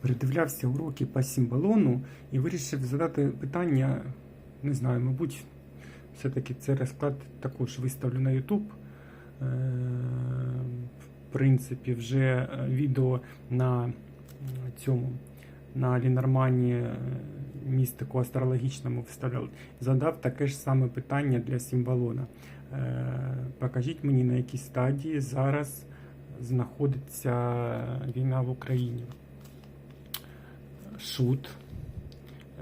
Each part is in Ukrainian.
передивлявся уроки по символону і вирішив задати питання. Не знаю, мабуть, все-таки це розклад також виставлю на YouTube. Е, В принципі, вже е, відео на цьому на Лінормані е, містику астрологічному виставляв. Задав таке ж саме питання для символона. Е, Покажіть мені, на якій стадії зараз знаходиться війна в Україні. Шут,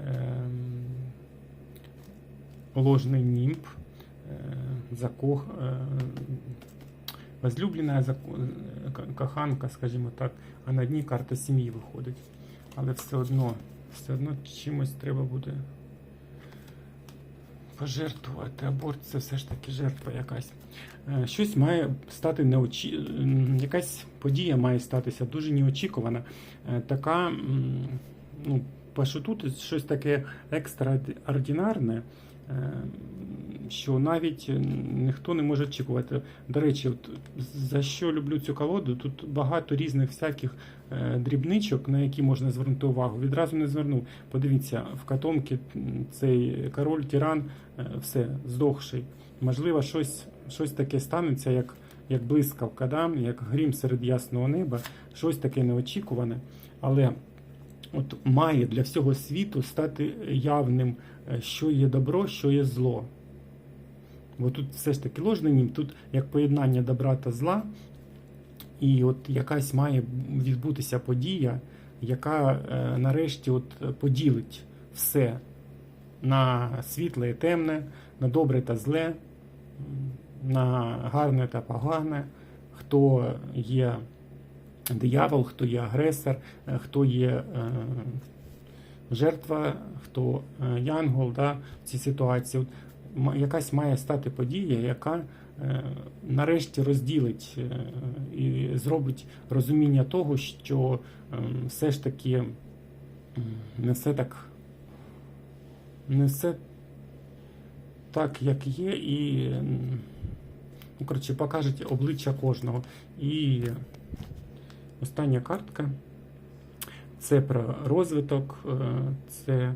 ем, ложний німб, е, закох, е, возлюблена коханка, скажімо так, а на дні карта сім'ї виходить. Але все одно, все одно чимось треба буде пожертвувати. Аборт це все ж таки жертва якась. Е, Щось має стати неочі... якась подія має статися дуже неочікувана. Така, ну, пишу тут щось таке екстраординарне, е, що навіть ніхто не може очікувати. До речі, от за що люблю цю колоду? Тут багато різних всяких е, дрібничок, на які можна звернути увагу. Відразу не звернув. Подивіться, в катомки м, цей король тиран е, все здохший. Можливо, щось, щось таке станеться, як, як блискавка, да? як грім серед ясного неба, щось таке неочікуване. Але от має для всього світу стати явним, е, що є добро, що є зло. Бо тут все ж таки ложний нім, тут як поєднання добра та зла, і от якась має відбутися подія, яка е, нарешті от поділить все на світле і темне, на добре та зле, на гарне та погане, хто є диявол, хто є агресор, е, хто є е, жертва, хто е, янгол да, в цій ситуації. Якась має стати подія, яка нарешті розділить і зробить розуміння того, що е, все ж таки не все так не все так, як є, і ну, коротше, покажуть обличчя кожного. І остання картка це про розвиток, е, це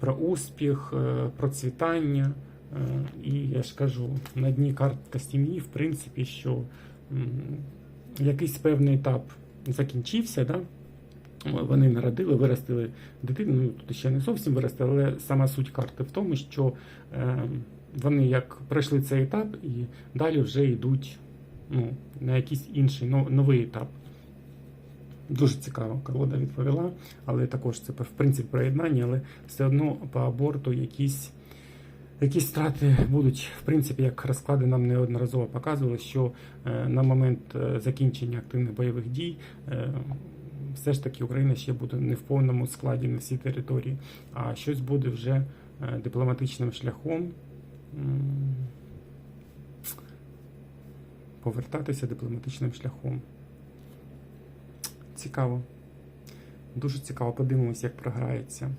про успіх, е, процвітання. Е, І я ж кажу, на дні картка сім'ї, в принципі, що якийсь певний етап закінчився, да? вони народили, виростили дитину, ну тут ще не зовсім виростили, але сама суть карти в тому, що вони як пройшли цей етап і далі вже йдуть ну, на якийсь інший новий етап. Дуже цікаво, колода відповіла, але також це в принципі проєднання, але все одно по аборту якісь, якісь страти будуть, в принципі, як розклади нам неодноразово показували, що е, на момент е, закінчення активних бойових дій е, все ж таки Україна ще буде не в повному складі на всій території, а щось буде вже дипломатичним шляхом. Повертатися дипломатичним шляхом. Цікаво. Дуже цікаво. Подивимось, як програється.